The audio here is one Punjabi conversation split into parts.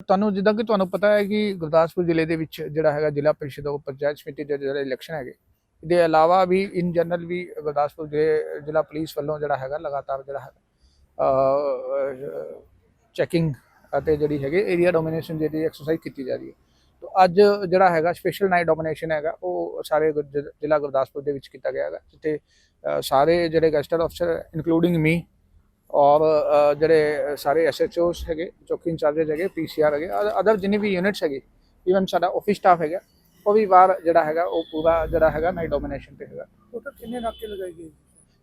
ਤੁਹਾਨੂੰ ਜਿੱਦਾਂ ਕਿ ਤੁਹਾਨੂੰ ਪਤਾ ਹੈ ਕਿ ਗੁਰਦਾਸਪੁਰ ਜ਼ਿਲ੍ਹੇ ਦੇ ਵਿੱਚ ਜਿਹੜਾ ਹੈਗਾ ਜ਼ਿਲ੍ਹਾ ਪਰਿਸ਼ਦ ਉਹ ਪੰਚਾਇਤ ਸਮਿਤੀ ਦੇ ਜਿਹੜੇ ਇਲੈਕਸ਼ਨ ਹੈਗੇ, ਇਹਦੇ ਇਲਾਵਾ ਵੀ ਇਨ ਜਨਰਲ ਵੀ ਗੁਰਦਾਸਪੁਰ ਜ਼ਿਲ੍ਹੇ, ਜ਼ਿਲ੍ਹਾ ਪੁਲਿਸ ਵੱਲੋਂ ਜਿਹੜਾ ਹੈਗਾ ਲਗਾਤਾਰ ਜਿਹੜਾ ਹੈ ਚੈਕਿੰਗ ਅਤੇ ਜਿਹੜੀ ਹੈਗੇ ਏਰੀਆ ਡੋਮੀਨੇਸ਼ਨ ਜਿਹੜੀ ਐਕਸਰਸਾਈਜ਼ ਕੀਤੀ ਜਾ ਰਹੀ ਹੈ। ਤੋ ਅੱਜ ਜਿਹੜਾ ਹੈਗਾ ਸਪੈਸ਼ਲ ਨਾਈਟ ਡੋਮੀਨੇਸ਼ਨ ਹੈਗਾ, ਉਹ ਸਾਰੇ ਗੁਰ- ਜ਼ਿਲ੍ਹਾ ਗੁਰਦਾਸਪੁਰ ਦੇ ਵਿੱਚ ਕੀਤਾ ਗਿਆ ਹੈਗਾ, ਜਿੱਥੇ ਸਾਰੇ ਜਿਹੜੇ ਗੈਸਟਰ ਅਫਸਰ ਇਨਕਲੂਡਿੰਗ ਮੀ ਔਰ ਜਿਹੜੇ ਸਾਰੇ ਐਸਐਚਓਸ ਹੈਗੇ ਚੌਕੀ ਇੰਚਾਰਜਸ ਹੈਗੇ ਪੀਸੀਆਰ ਹੈਗੇ ਅਦਰ ਜਿੰਨੇ ਵੀ ਯੂਨਿਟਸ ਹੈਗੇ ਈਵਨ ਸਾਡਾ ਆਫਿਸ ਸਟਾਫ ਹੈਗਾ ਉਹ ਵੀ ਵਾਰ ਜਿਹੜਾ ਹੈਗਾ ਉਹ ਪੂਰਾ ਜਿਹੜਾ ਹੈਗਾ ਨਾਈਟ ਡੋਮੀਨੇਸ਼ਨ ਤੇ ਹੈਗਾ। ਟੋਟਲ ਕਿੰਨੇ ਨਾਕੇ ਲਗਾਏ ਗਏ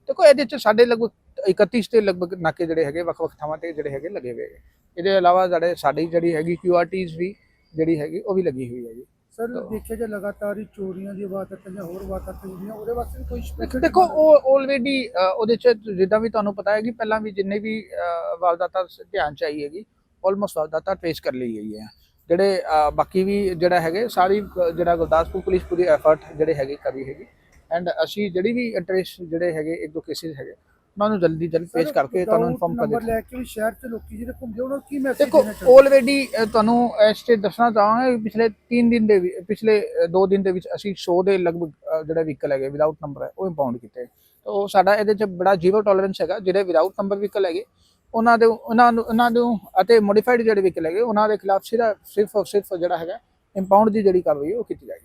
ਦੇਖੋ ਇਹਦੇ ਚ ਸਾਡੇ ਲਗਭਗ 31 ਤੇ ਲਗਭਗ ਨਾਕੇ ਜਿਹੜੇ ਹੈਗੇ ਵੱਖ-ਵੱਖ ਥਾਵਾਂ ਤੇ ਜਿਹੜੇ ਹੈਗੇ ਲੱਗੇ ਹੋਏ ਹੈਗੇ। ਇਹਦੇ ਇਲਾਵਾ ਸਾਡੇ ਸਾਡੀ ਜਿਹੜੀ ਹੈਗੀ ਕਿਊਆਰਟੀਜ਼ ਵੀ ਜਿਹੜੀ ਹੈਗੀ ਉਹ ਵੀ ਲੱਗੀ ਹੋਈ ਹੈਗੀ ਸਰ ਦੇਖਿਆ ਜੇ ਲਗਾਤਾਰ ਹੀ ਚੋਰੀਆਂ ਦੀ ਵਾਰਦਾਤਾਂ ਜਾਂ ਹੋਰ ਵਾਰਦਾਤਾਂ ਜਿਹੜੀਆਂ ਉਹਦੇ ਵਾਸਤੇ ਵੀ ਕੋਈ special ਦੇਖੋ ਉਹ ਆਲਰੇਡੀ ਉਹਦੇ ਚ ਜਿੱਦਾਂ ਵੀ ਤੁਹਾਨੂੰ ਪਤਾ ਹੈ ਕਿ ਪਹਿਲਾਂ ਵੀ ਜਿੰਨੇ ਵੀ ਵਾਰਦਾਤਾਂ ਧਿਆਨ ਚ ਆਈ ਹੈਗੀ ਆਲਮੋਸਟ ਵਾਰਦਾਤਾਂ ਟ੍ਰੇਸ ਕਰ ਲਈ ਗਈ ਹੈ। ਜਿਹੜੇ ਬਾਕੀ ਵੀ ਜਿਹੜਾ ਹੈਗੇ ਸਾਰੀ ਜਿਹੜਾ ਗੁਰਦਾਸਪੁਰ ਪੁਲਿਸ ਪੂਰੀ ਐਫਰਟ ਜਿਹੜੇ ਹੈਗੇ ਕਰ ਹੈਗੀ। ਐਂਡ ਅਸੀਂ ਜਿਹੜੀ ਵੀ ਇੰਟਰਸਟ ਜਿਹੜੇ ਹੈਗੇ ਇੱਕ ਦੋ ਕੇਸਿਸ ਹੈਗੇ ਉਹਨਾਂ ਨੂੰ ਜਲਦੀ ਜਲਦੀ ਪੇਸ਼ ਕਰਕੇ ਤੁਹਾਨੂੰ ਇਨਫੋਰਮ ਕਰ ਦਿੱਤਾ। ਲੈ ਕੇ ਵੀ ਸ਼ਹਿਰ 'ਚ ਲੋਕੀ ਜਿਹੜੇ ਘੁੰਮਦੇ ਉਹਨਾਂ ਨੂੰ ਕੀ ਮੈਸੇਜ ਦੇਖੋ ਦੇਣਾ ਚਾਹੁੰਦੇ? ਆਲਰੇਡੀ ਤੁਹਾਨੂੰ ਇਸ ਤੇ ਦੱਸਣਾ ਚਾਹਾਂਗਾ ਕਿ ਪਿਛਲੇ 3 ਦਿਨ ਦੇ ਪਿਛਲੇ 2 ਦਿਨ ਦੇ ਵਿੱਚ ਅਸੀਂ 100 ਦੇ ਲਗਭਗ ਅ, ਜਿਹੜੇ ਵਹੀਕਲ ਹੈਗੇ ਵਿਦਆਊਟ ਨੰਬਰ ਹੈ ਉਹ ਇੰਪਾਊਂਡ ਕੀਤੇ ਤਾਂ ਉਹ ਸਾਡਾ ਇਹਦੇ ਚ ਬੜਾ ਜ਼ੀਰੋ ਟੋਲਰੈਂਸ ਹੈਗਾ ਜਿਹੜੇ ਵਿਦਆਊਟ ਨੰਬਰ ਵਹੀਕਲ ਹੈਗੇ ਉਹਨਾਂ ਦੇ ਉਹਨਾਂ ਨੂੰ ਉਹਨਾਂ ਨੂੰ ਅਤੇ ਮੋਡੀਫਾਈਡ ਜਿਹੜੇ ਵਹੀਕਲ ਹੈਗੇ ਉਹਨਾਂ ਦੇ ਖਿਲਾਫ ਸਿਰਫ ਸਿਰਫ ਔਰ ਸਿਰਫ ਜਿਹੜਾ ਹੈਗਾ ਇੰਪਾਊਂਡ ਦੀ ਜਿਹੜੀ ਕਾਰਵਾਈ ਹੈ ਉਹ ਕੀਤੀ ਜਾਏਗੀ।